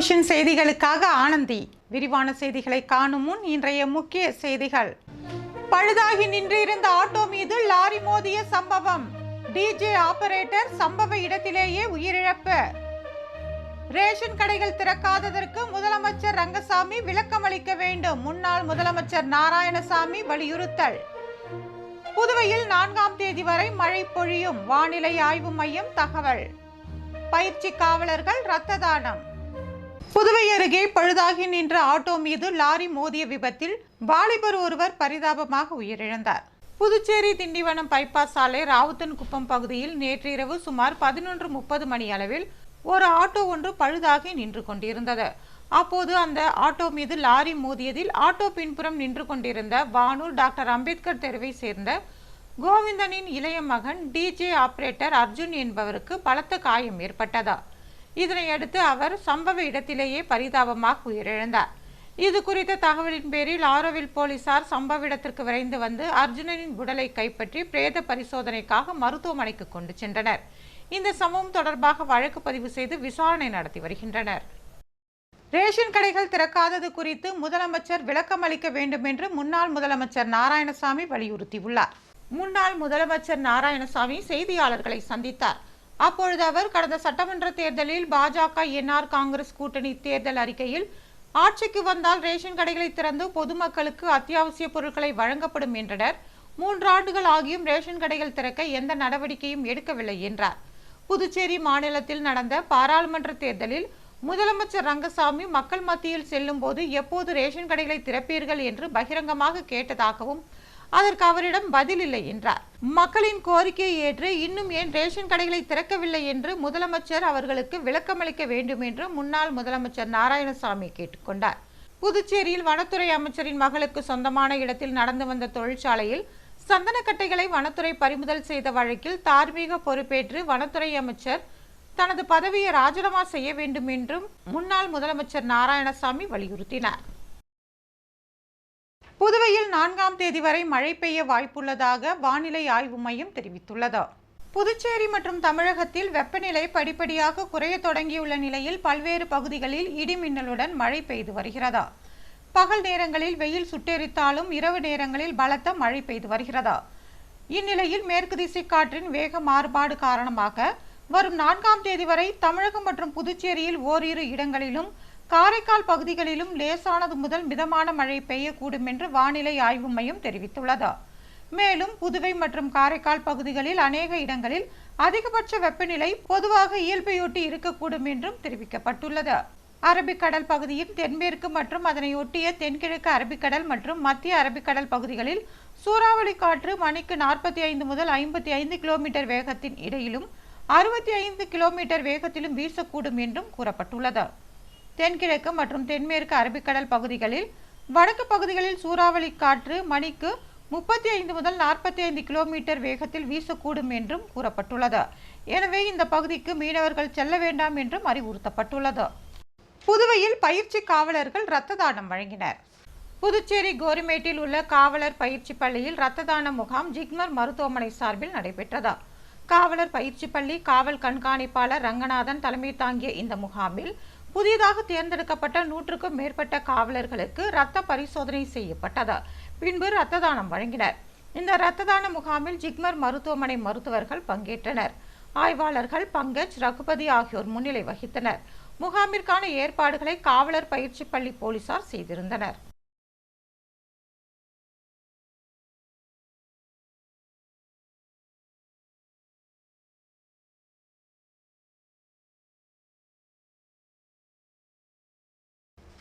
Vision செய்திகளுக்காக ஆனந்தி. விரிவான செய்திகளை காணும் முன் இன்றைய முக்கிய செய்திகள். பழுதாகி நின்றிருந்த ஆட்டோ மீது லாரி மோதிய சம்பவம். டிஜே ஆபரேட்டர் சம்பவ இடத்திலேயே உயிரிழப்பு. ரேஷன் கடைகள் திறக்காததற்கு முதலமைச்சர் ரங்கசாமி விளக்கம் அளிக்க வேண்டும். முன்னாள் முதலமைச்சர் நாராயணசாமி வலியுறுத்தல். புதுவையில் நான்காம் தேதி வரை மழை பொழியும். வானிலை ஆய்வு மையம் தகவல். பயிற்சி காவலர்கள் இரத்த தானம். புதுவை அருகே பழுதாகி நின்ற ஆட்டோ மீது லாரி மோதிய விபத்தில் வாலிபர் ஒருவர் பரிதாபமாக உயிரிழந்தார். புதுச்சேரி திண்டிவனம் பைபாஸ் சாலை ராவுத்தன்குப்பம் பகுதியில் நேற்றிரவு சுமார் பதினொன்று முப்பது மணி அளவில் ஒரு ஆட்டோ ஒன்று பழுதாகி நின்று கொண்டிருந்தது. அப்போது அந்த ஆட்டோ மீது லாரி மோதியதில் ஆட்டோ பின்புறம் நின்று கொண்டிருந்த வானூர் டாக்டர் அம்பேத்கர் தெருவை சேர்ந்த கோவிந்தனின் இளைய மகன் டிஜே ஆபரேட்டர் அர்ஜுன் என்பவருக்கு பலத்த காயம் ஏற்பட்டதா. இதனையடுத்து அவர் சம்பவ இடத்திலேயே பரிதாபமாக உயிரிழந்தார். இது குறித்த தகவலின் பேரில் ஆரோவில் போலீசார் சம்பவ இடத்திற்கு விரைந்து வந்து அர்ஜுனனின் உடலை கைப்பற்றி பிரேத பரிசோதனைக்காக மருத்துவமனைக்கு கொண்டு சென்றனர். இந்த சம்பவம் தொடர்பாக வழக்கு பதிவு செய்து விசாரணை நடத்தி வருகின்றனர். ரேஷன் கடைகள் திறக்காதது குறித்து முதலமைச்சர் விளக்கம் அளிக்க வேண்டும் என்று முன்னாள் முதலமைச்சர் நாராயணசாமி வலியுறுத்தியுள்ளார். முன்னாள் முதலமைச்சர் நாராயணசாமி செய்தியாளர்களை சந்தித்தார். அப்பொழுது அவர் கடந்த சட்டமன்ற தேர்தலில் பாஜக என்ஆர் காங்கிரஸ் கூட்டணி தேர்தல் அறிக்கையில் ஆட்சிக்கு வந்தால் ரேஷன் கடைகளை திறந்து பொதுமக்களுக்கு அத்தியாவசிய பொருட்களை வழங்கப்படும் என்றனர். மூன்று ஆண்டுகள் ஆகியும் ரேஷன் கடைகள் திறக்க எந்த நடவடிக்கையும் எடுக்கவில்லை என்றார். புதுச்சேரி மாநிலத்தில் நடந்த பாராளுமன்ற தேர்தலில் முதலமைச்சர் ரங்கசாமி மக்கள் மத்தியில் செல்லும் போது எப்போது ரேஷன் கடைகளை திறப்பீர்கள் என்று பகிரங்கமாக கேட்டதாகவும் அதற்கு அவரிடம் பதில் இல்லை என்றார். மக்களின் கோரிக்கையை ஏற்று இன்னும் ஏன் ரேஷன் கடைகளை திறக்கவில்லை என்று முதலமைச்சர் அவர்களுக்கு விளக்கமளிக்க வேண்டும் என்று முன்னாள் முதலமைச்சர் நாராயணசாமி கேட்டுக்கொண்டார் புதுச்சேரியில் வனத்துறை அமைச்சரின் மகளுக்கு சொந்தமான இடத்தில் நடந்து வந்த தொழிற்சாலையில் சந்தனக்கட்டைகளை வனத்துறை பறிமுதல் செய்த வழக்கில் தார்மீக பொறுப்பேற்று வனத்துறை அமைச்சர் தனது பதவியை ராஜினாமா செய்ய வேண்டும் என்றும் முன்னாள் முதலமைச்சர் நாராயணசாமி வலியுறுத்தினார். புதுவையில் நான்காம் தேதி வரை மழை பெய்ய வாய்ப்புள்ளதாக வானிலை ஆய்வு மையம் தெரிவித்துள்ளது. புதுச்சேரி மற்றும் தமிழகத்தில் வெப்பநிலை படிப்படியாக குறைய தொடங்கியுள்ள நிலையில் பல்வேறு பகுதிகளில் இடி மின்னலுடன் மழை பெய்து வருகிறதா. பகல் நேரங்களில் வெயில் சுட்டெரித்தாலும் இரவு நேரங்களில் பலத்த மழை பெய்து வருகிறதா. இந்நிலையில் மேற்கு திசை காற்றின் வேக மாறுபாடு காரணமாக வரும் நான்காம் தேதி வரை தமிழகம் மற்றும் புதுச்சேரியில் ஓரிரு இடங்களிலும் காரைக்கால் பகுதிகளிலும் லேசானது முதல் மிதமான மழை பெய்யக்கூடும் என்று வானிலை ஆய்வு மையம் தெரிவித்துள்ளது. மேலும் புதுவை மற்றும் காரைக்கால் பகுதிகளில் அநேக இடங்களில் அதிகபட்ச வெப்பநிலை பொதுவாக இயல்பையொட்டி இருக்கக்கூடும் என்றும் தெரிவிக்கப்பட்டுள்ளது. அரபிக்கடல் பகுதியின் தென்மேற்கு மற்றும் அதனை ஒட்டிய தென்கிழக்கு அரபிக்கடல் மற்றும் மத்திய அரபிக்கடல் பகுதிகளில் சூறாவளி காற்று மணிக்கு நாற்பத்தி ஐந்து முதல் ஐம்பத்தி ஐந்து கிலோமீட்டர் வேகத்தின் இடையிலும் அறுபத்தி ஐந்து கிலோமீட்டர் வேகத்திலும் வீசக்கூடும் என்றும் கூறப்பட்டுள்ளது. தென்கிழக்கு மற்றும் தென்மேற்கு அரபிக்கடல் பகுதிகளில் வடக்கு பகுதிகளில் சூறாவளி காற்று மணிக்கு முப்பத்தி ஐந்து முதல் நாற்பத்தி ஐந்து கிலோமீட்டர் வேகத்தில் வீசக்கூடும் என்றும் கூறப்பட்டுள்ளது. எனவே இந்த பகுதிக்கு மீனவர்கள் செல்ல வேண்டாம் என்றும் அறிவுறுத்தப்பட்டுள்ளது. புதுவையில் பயிற்சி காவலர்கள் இரத்த தானம் வழங்கினர். புதுச்சேரி கோரிமேட்டில் உள்ள காவலர் பயிற்சி பள்ளியில் இரத்த தான முகாம் ஜிக்மர் மருத்துவமனை சார்பில் நடைபெற்றது. காவலர் பயிற்சி பள்ளி காவல் கண்காணிப்பாளர் ரங்கநாதன் தலைமை தாங்கிய இந்த முகாமில் புதிதாக தேர்ந்தெடுக்கப்பட்ட நூற்றுக்கும் மேற்பட்ட காவலர்களுக்கு இரத்த பரிசோதனை செய்யப்பட்டது. பின்பு இரத்த தானம் வழங்கினர். இந்த இரத்த தான முகாமில் ஜிக்மர் மருத்துவமனை மருத்துவர்கள் பங்கேற்றனர். ஆய்வாளர்கள் பங்கஜ் ரகுபதி ஆகியோர் முன்னிலை வகித்தனர். முகாமிற்கான ஏற்பாடுகளை காவலர் பயிற்சி பள்ளி போலீசார் செய்திருந்தனர்.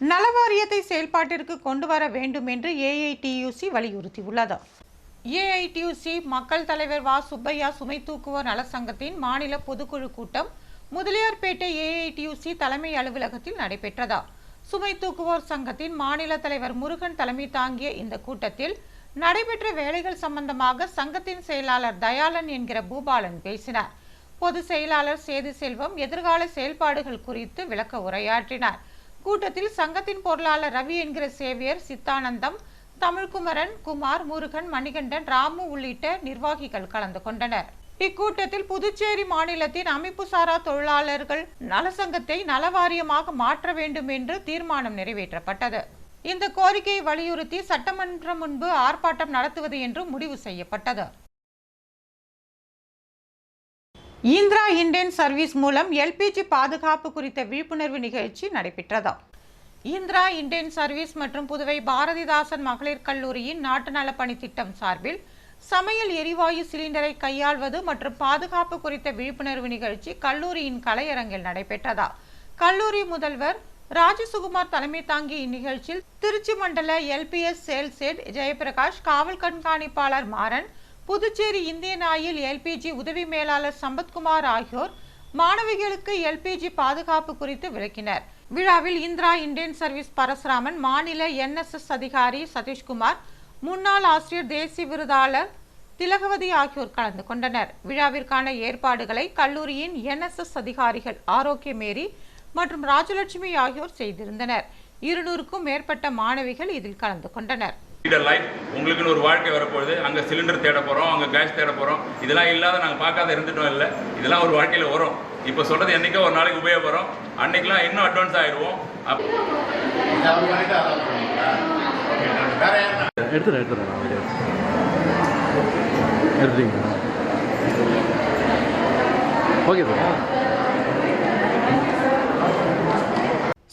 நலவாரியத்தை செயல்பாட்டிற்கு கொண்டு வர வேண்டும் என்று ஏஐடியூசி வலியுறுத்தியுள்ளது. ஏஐடியூசி மக்கள் தலைவர் வா. சுப்பையா சுமை தூக்குவோர் நல சங்கத்தின் மாநில பொதுக்குழு கூட்டம் முதலியார்பேட்டை ஏஐடியூசி தலைமை அலுவலகத்தில் நடைபெற்றதா. சுமை தூக்குவோர் சங்கத்தின் மாநில தலைவர் முருகன் தலைமை தாங்கிய இந்த கூட்டத்தில் நடைபெற்ற வேலைகள் சம்பந்தமாக சங்கத்தின் செயலாளர் தயாளன் என்கிற பூபாலன் பேசினார். பொது செயலாளர் சேது செல்வம் எதிர்கால செயல்பாடுகள் குறித்து விளக்க உரையாற்றினார். கூட்டத்தில் சங்கத்தின் பொருளாளர் ரவி என்கிற சேவியர் சித்தானந்தம் தமிழ்குமரன் குமார் முருகன் மணிகண்டன் ராமு உள்ளிட்ட நிர்வாகிகள் கலந்து கொண்டனர். இக்கூட்டத்தில் புதுச்சேரி மாநிலத்தின் அமைப்புசாரா தொழிலாளர்கள் நலசங்கத்தை நலவாரியமாக மாற்ற வேண்டும் என்று தீர்மானம் நிறைவேற்றப்பட்டது. இந்த கோரிக்கையை வலியுறுத்தி சட்டமன்றம் முன்பு ஆர்ப்பாட்டம் நடத்துவது என்று முடிவு செய்யப்பட்டது. இந்திரா இண்டேன் சர்வீஸ் மூலம் எல்பிஜி பாதுகாப்பு குறித்த விழிப்புணர்வு நிகழ்ச்சி நடைபெற்றதா. இந்திரா இண்டேன் சர்வீஸ் மற்றும் புதுவை பாரதிதாசன் மகளிர் கல்லூரியின் நாட்டு நலப்பணி திட்டம் சார்பில் சமையல் எரிவாயு சிலிண்டரை கையாள்வது மற்றும் பாதுகாப்பு குறித்த விழிப்புணர்வு நிகழ்ச்சி கல்லூரியின் கலையரங்கில் நடைபெற்றதா. கல்லூரி முதல்வர் ராஜசுகுமார் தலைமை தாங்கிய இந்நிகழ்ச்சியில் திருச்சி மண்டல எல்பிஎஸ் சேல்ஸ் ஹெட் ஜெயபிரகாஷ் காவல் கண்காணிப்பாளர் Maran Puducherry Indian oil LPG உதவி மேலாளர் சம்பத்குமார் ஆகியோர் மாணவிகளுக்கு எல்பிஜி பாதுகாப்பு குறித்து விளக்கினர். விழாவில் இந்திரா இந்தியன் சர்வீஸ் பரசுராமன் மாநில என்எஸ்எஸ் அதிகாரி சதீஷ்குமார் முன்னாள் ஆசிரியர் தேசிய விருதாளர் திலகவதி ஆகியோர் கலந்து கொண்டனர். விழாவிற்கான ஏற்பாடுகளை கல்லூரியின் என்எஸ்எஸ் அதிகாரிகள் ஆரோக்கிய மேரி மற்றும் ராஜலட்சுமி ஆகியோர் செய்திருந்தனர். இருநூறுக்கும் மேற்பட்ட மாணவிகள் இதில் கலந்து கொண்டனர். லைஃப் உங்களுக்குன்னு ஒரு வாழ்க்கை வரப்போகுது. அங்கே சிலிண்டர் தேட போகிறோம் அங்கே கேஸ் தேட போகிறோம் இதெல்லாம் இல்லாத நாங்கள் பார்க்காத இருந்துட்டோம் இல்லை. இதெல்லாம் ஒரு வாழ்க்கையில் வரும். இப்போ சொல்கிறது என்றைக்கோ ஒரு நாளைக்கு உபயோகப்படும். அன்னைக்கெல்லாம் இன்னும் அட்வான்ஸ் ஆயிடுவோம். அப் எடுத்துறேன் எடுத்துறேன் நான் அப்படியே எடுத்துட்டீங்களா? ஓகே சார்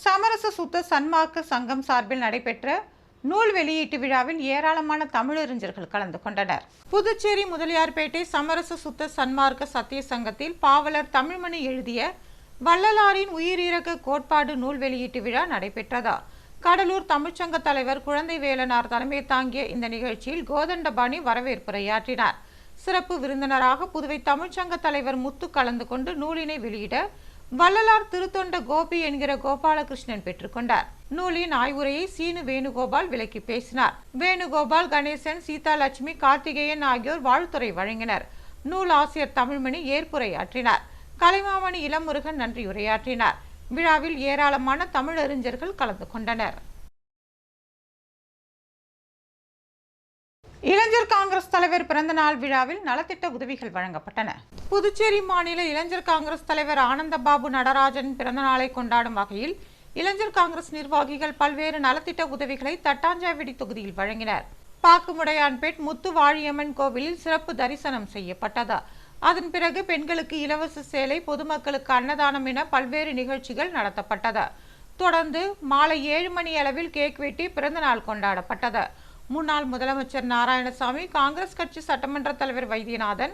சமரச சுத்த சன்மார்க்க சங்கம் சார்பில் நடைபெற்ற நூல் வெளியீட்டு விழாவில் ஏராளமான தமிழறிஞர்கள் கலந்து கொண்டனர். புதுச்சேரி முதலியார்பேட்டை சமரச சுத்த சன்மார்க்க சத்திய சங்கத்தில் பாவலர் தமிழ்மணி எழுதிய வள்ளலாரின் உயிரிறக்க கோட்பாடு நூல் வெளியீட்டு விழா நடைபெற்றதா. கடலூர் தமிழ்ச்சங்க தலைவர் குழந்தை வேலனார் தலைமை தாங்கிய இந்த நிகழ்ச்சியில் கோதண்டபாணி வரவேற்புரையாற்றினார். சிறப்பு விருந்தினராக புதுவை தமிழ்ச்சங்க தலைவர் முத்து கலந்து கொண்டு நூலினை வெளியிட வள்ளலார் திருத்தொண்ட கோபி என்கிற கோபாலகிருஷ்ணன் பெற்றுக்கொண்டார். நூலின் ஆய்வுரையை சீனு வேணுகோபால் விளக்கி பேசினார். வேணுகோபால் கணேசன் சீதாலட்சுமி கார்த்திகேயன் ஆகியோர் வாழ்த்துரை வழங்கினர். நூல் ஆசிரியர் தமிழ்மணி ஏற்புரையாற்றினார் கலைமாமணி இளமுருகன் நன்றியுரையாற்றினார் விழாவில் ஏராளமான தமிழறிஞர்கள் கலந்து கொண்டனர். இளைஞர் காங்கிரஸ் தலைவர் பிறந்தநாள் விழாவில் நலத்திட்ட உதவிகள் வழங்கப்பட்டன. புதுச்சேரி மாநில இளைஞர் காங்கிரஸ் தலைவர் ஆனந்தபாபு நடராஜன் பிறந்தநாளை கொண்டாடும் வகையில் இளைஞர் காங்கிரஸ் நிர்வாகிகள் பல்வேறு நலத்திட்ட உதவிகளை தட்டாஞ்சாவடி தொகுதியில் வழங்கினர். பாக்குமுடையான்பேட் முத்து வாழியம்மன் கோவிலில் சிறப்பு தரிசனம் செய்யப்பட்டது. அதன் பிறகு பெண்களுக்கு இலவச சேலை பொதுமக்களுக்கு அன்னதானம் என பல்வேறு நிகழ்ச்சிகள் நடத்தப்பட்டது. தொடர்ந்து மாலை ஏழு மணி அளவில் கேக் வெட்டி பிறந்தநாள் கொண்டாடப்பட்டது. முன்னாள் முதலமைச்சர் நாராயணசாமி காங்கிரஸ் கட்சி சட்டமன்ற தலைவர் வைத்தியநாதன்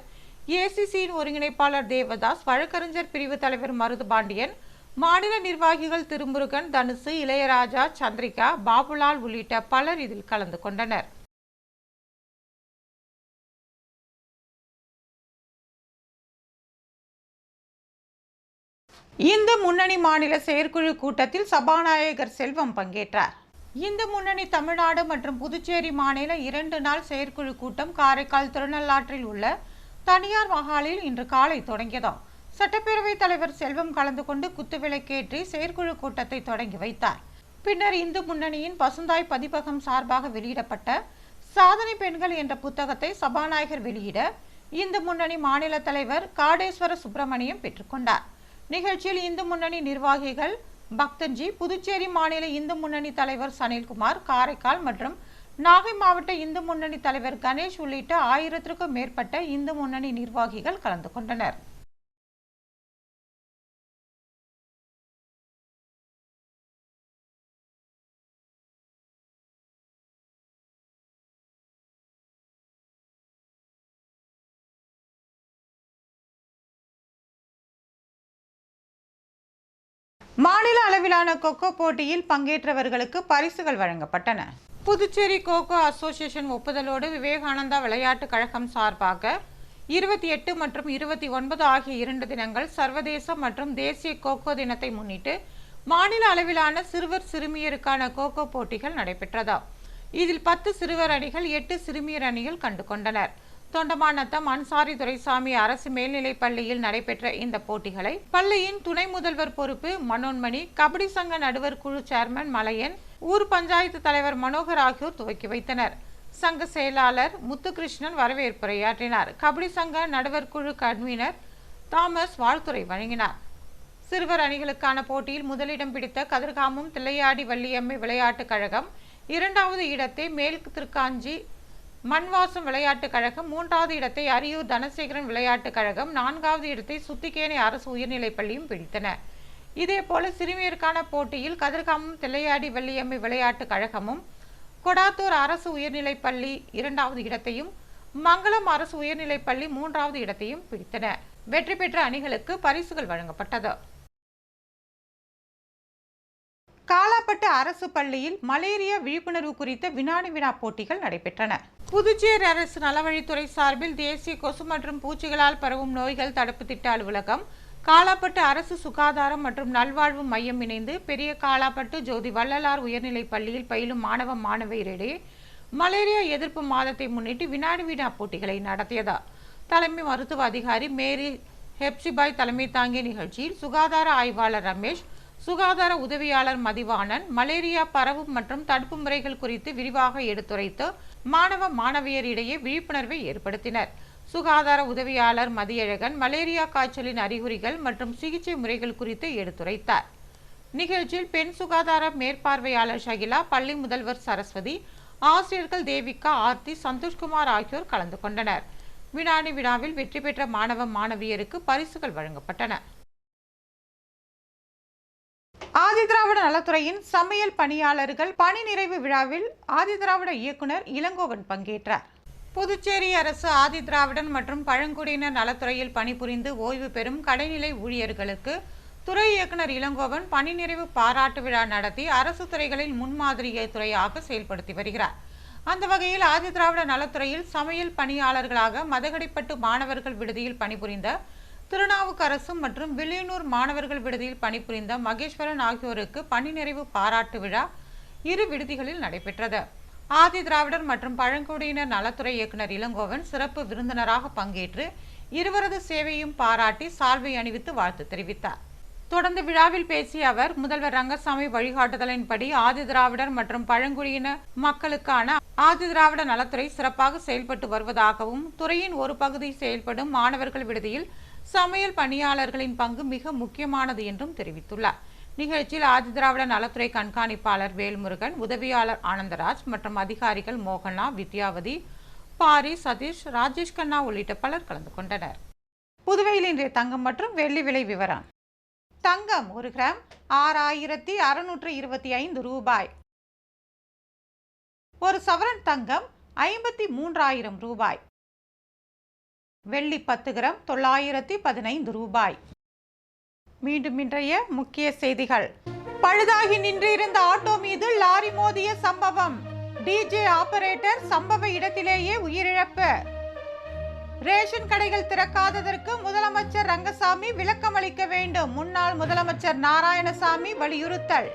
ஏசிசியின் ஒருங்கிணைப்பாளர் தேவதாஸ் வழக்கறிஞர் பிரிவு தலைவர் மருதுபாண்டியன் மாநில நிர்வாகிகள் திருமுருகன் தனுசு இளையராஜா சந்திரிகா பாபுலால் உள்ளிட்ட பலர் இதில் கலந்து கொண்டனர். இந்து முன்னணி மாநில செயற்குழு கூட்டத்தில் சபாநாயகர் செல்வம் பங்கேற்றார். இந்து முன்னணி தமிழ்நாடு மற்றும் புதுச்சேரி மாநில இரண்டு நாள் செயற்குழு கூட்டம் காரைக்கால் திருநள்ளாற்றில் உள்ள தனியார் மஹாலில் இன்று காலை தொடங்கியதாம். சட்டப்பேரவைத் தலைவர் செல்வம் கலந்து கொண்டு குத்துவிளக்கேற்றி செயற்குழு கூட்டத்தை தொடங்கி வைத்தார். பின்னர் இந்து முன்னணியின் பசுந்தாய் பதிப்பகம் சார்பாக வெளியிடப்பட்ட சாதனை பெண்கள் என்ற புத்தகத்தை சபாநாயகர் வெளியிட இந்து முன்னணி மாநில தலைவர் காடேஸ்வர சுப்பிரமணியம் பெற்றுக்கொண்டார் நிகழ்ச்சியில் இந்து முன்னணி நிர்வாகிகள் பக்தன்ஜி புதுச்சேரி மாநில இந்து முன்னணி தலைவர் சனில்குமார் காரைக்கால் மற்றும் நாகை மாவட்ட இந்து முன்னணி தலைவர் கணேஷ் உள்ளிட்ட ஆயிரத்திற்கும் மேற்பட்ட இந்து முன்னணி நிர்வாகிகள் கலந்து கொண்டனர். மாநில அளவிலான கொக்கோ போட்டியில் பங்கேற்றவர்களுக்கு பரிசுகள் வழங்கப்பட்டன. புதுச்சேரி கோகோ அசோசியேஷன் ஒப்புதலோடு விவேகானந்தா விளையாட்டுக் கழகம் சார்பாக இருபத்தி எட்டு மற்றும் இருபத்தி ஒன்பது ஆகிய இரண்டு தினங்கள் சர்வதேச மற்றும் தேசிய கோகோ தினத்தை முன்னிட்டு மாநில அளவிலான சிறுவர் சிறுமியருக்கான கோகோ போட்டிகள் நடைபெற்றதா இதில் பத்து சிறுவர் அணிகள் எட்டு சிறுமியர் அணிகள் கண்டு கொண்டனர் தொண்டமாநத்தம் அன்சாரி துரைசாமி அரசு மேல்நிலைப் பள்ளியில் நடைபெற்ற இந்த போட்டிகளை பள்ளியின் துணை முதல்வர் பொறுப்பு மனோன்மணி கபடி சங்க நடுவர் குழு சேர்மன் மலையன் ஊர் பஞ்சாயத்து தலைவர் மனோகர் ஆகியோர் துவக்கி வைத்தனர். சங்க செயலாளர் முத்துகிருஷ்ணன் வரவேற்புரையாற்றினார். கபடி சங்க நடுவர் குழு கன்வீனர் தாமஸ் வாழ்த்துறை வழங்கினார். சிறுவர் அணிகளுக்கான போட்டியில் முதலிடம் பிடித்த கதிர்காமம் தில்லையாடி வள்ளியம்மை விளையாட்டுக் கழகம் இரண்டாவது இடத்தை மேற்கு திருக்காஞ்சி மண்வாசம் விளையாட்டுக் கழகம் மூன்றாவது இடத்தை அரியூர் தனசேகரன் விளையாட்டுக் கழகம் நான்காவது இடத்தை சுத்திகேணி அரசு உயர்நிலைப் பள்ளியும் பிடித்தன. இதேபோல சிறுமியருக்கான போட்டியில் கதிர்காமம் தில்லையாடி வெள்ளியம்மை விளையாட்டுக் கழகமும் கொடாத்தூர் அரசு உயர்நிலைப் பள்ளி இரண்டாவது இடத்தையும் மங்களம் அரசு உயர்நிலைப் பள்ளி மூன்றாவது இடத்தையும் பிடித்தன. வெற்றி பெற்ற அணிகளுக்கு பரிசுகள் வழங்கப்பட்டது. காலாப்பட்டு அரசு பள்ளியில் மலேரியா விழிப்புணர்வு குறித்த வினாடி வினா போட்டிகள் நடைபெற்றன. புதுச்சேரி அரசு நலவழித்துறை சார்பில் தேசிய கொசு மற்றும் பூச்சிகளால் பரவும் நோய்கள் தடுப்பு திட்ட அலுவலகம் காலாப்பட்டு அரசு சுகாதாரம் மற்றும் நல்வாழ்வு மையம் இணைந்து பெரிய காலாப்பட்டு ஜோதி வள்ளலார் உயர்நிலைப் பள்ளியில் பயிலும் மாணவ மாணவியரிடையே மலேரியா எதிர்ப்பு மாதத்தை முன்னிட்டு வினாடி வினா போட்டிகளை நடத்தியதா? தலைமை மருத்துவ அதிகாரி மேரி ஹெப்சிபாய் தலைமை தாங்கிய நிகழ்ச்சியில் சுகாதார ஆய்வாளர் ரமேஷ் சுகாதார உதவியாளர் மதிவாணன் மலேரியா பரவும் மற்றும் தடுப்பு முறைகள் குறித்து விரிவாக எடுத்துரைத்து மாணவ மாணவியரிடையே விழிப்புணர்வை ஏற்படுத்தினர். சுகாதார உதவியாளர் மதியழகன் மலேரியா காய்ச்சலின் அறிகுறிகள் மற்றும் சிகிச்சை முறைகள் குறித்து எடுத்துரைத்தார். நிகழ்ச்சியில் பெண் சுகாதார மேற்பார்வையாளர் ஷகிலா பள்ளி முதல்வர் சரஸ்வதி ஆசிரியர்கள் தேவிகா ஆர்த்தி சந்தோஷ்குமார் ஆகியோர் கலந்து கொண்டனர். வினாடி வினாவில் வெற்றி பெற்ற மாணவ மாணவியருக்கு பரிசுகள் வழங்கப்பட்டன. ஆதிதிராவிட நலத்துறையின் சமையல் பணியாளர்கள் பணி நிறைவு விழாவில் ஆதிதிராவிட இயக்குனர் இளங்கோவன் பங்கேற்றார். புதுச்சேரி அரசு ஆதிதிராவிடன் மற்றும் பழங்குடியினர் நலத்துறையில் பணிபுரிந்து ஓய்வு பெறும் கடைநிலை ஊழியர்களுக்கு துறை இயக்குனர் இளங்கோவன் பணி நிறைவு பாராட்டு விழா நடத்தி அரசு துறைகளில் முன்மாதிரி துறையாக செயல்படுத்தி வருகிறார். அந்த வகையில் ஆதிதிராவிட நலத்துறையில் சமையல் பணியாளர்களாக மதகடிப்பட்டு மாணவர்கள் விடுதியில் பணிபுரிந்த திருநாவுக்கரசு மற்றும் வில்லியனூர் மாணவர்கள் விடுதியில் பணிபுரிந்த மகேஸ்வரன் ஆகியோருக்கு பணி நிறைவு பாராட்டு விழா இரு விடுதிகளில் நடைபெற்றது. ஆதி திராவிடர் மற்றும் பழங்குடியினர் நலத்துறை இயக்குனர் இளங்கோவன் சிறப்பு விருந்தினராக பங்கேற்று இருவரது சேவையும் பாராட்டி சால்வை அணிவித்து வாழ்த்து தெரிவித்தார். தொடர்ந்து விழாவில் பேசிய அவர் முதல்வர் ரங்கசாமி வழிகாட்டுதலின்படி ஆதி திராவிடர் மற்றும் பழங்குடியின மக்களுக்கான ஆதி திராவிட நலத்துறை சிறப்பாக செயல்பட்டு வருவதாகவும் துறையின் ஒரு பகுதி செயல்படும் மாணவர்கள் விடுதியில் சமையல் பணியாளர்களின் பங்கு மிக முக்கியமானது என்றும் தெரிவித்துள்ளார். நிகழ்ச்சியில் ஆதிதிராவிட நலத்துறை கண்காணிப்பாளர் வேல்முருகன் உதவியாளர் ஆனந்தராஜ் மற்றும் அதிகாரிகள் மோகனா வித்யாவதி பாரி சதீஷ் ராஜேஷ் கண்ணா உள்ளிட்ட பலர் கலந்து கொண்டனர். புதுவையில் இன்றைய தங்கம் மற்றும் வெள்ளி விலை விவரம். தங்கம் ஒரு கிராம் ஆறாயிரத்தி அறுநூற்று இருபத்தி ஐந்து ரூபாய். ஒரு சவரன் தங்கம் ஐம்பத்தி மூன்றாயிரம் ரூபாய். வெள்ளி பத்து கிராம் தொள்ளாயிரத்தி பதினைந்து ரூபாய். மீண்டும் இன்றைய முக்கிய செய்திகள். பழுதாகி நின்றிருந்த ஆட்டோ மீது லாரி மோதிய சம்பவம். டிஜே ஆபரேட்டர் சம்பவ இடத்திலேயே உயிரிழப்பு. ரேஷன் கடைகள் திறக்காததற்கு முதலமைச்சர் ரங்கசாமி விளக்கம் அளிக்க வேண்டும். முன்னாள் முதலமைச்சர் நாராயணசாமி வலியுறுத்தல்.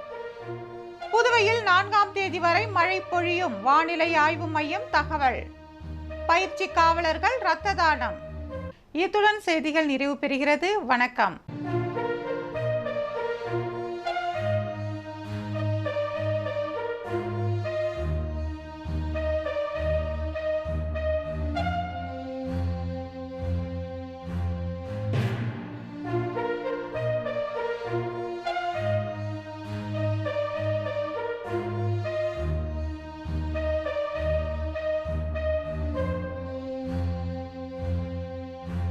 புதுவையில் நான்காம் தேதி வரை மழை பொழியும். வானிலை ஆய்வு மையம் தகவல். பயிற்சி காவலர்கள் ரத்த தானம். இத்துடன் செய்திகள் நிறைவு பெறுகிறது. வணக்கம்.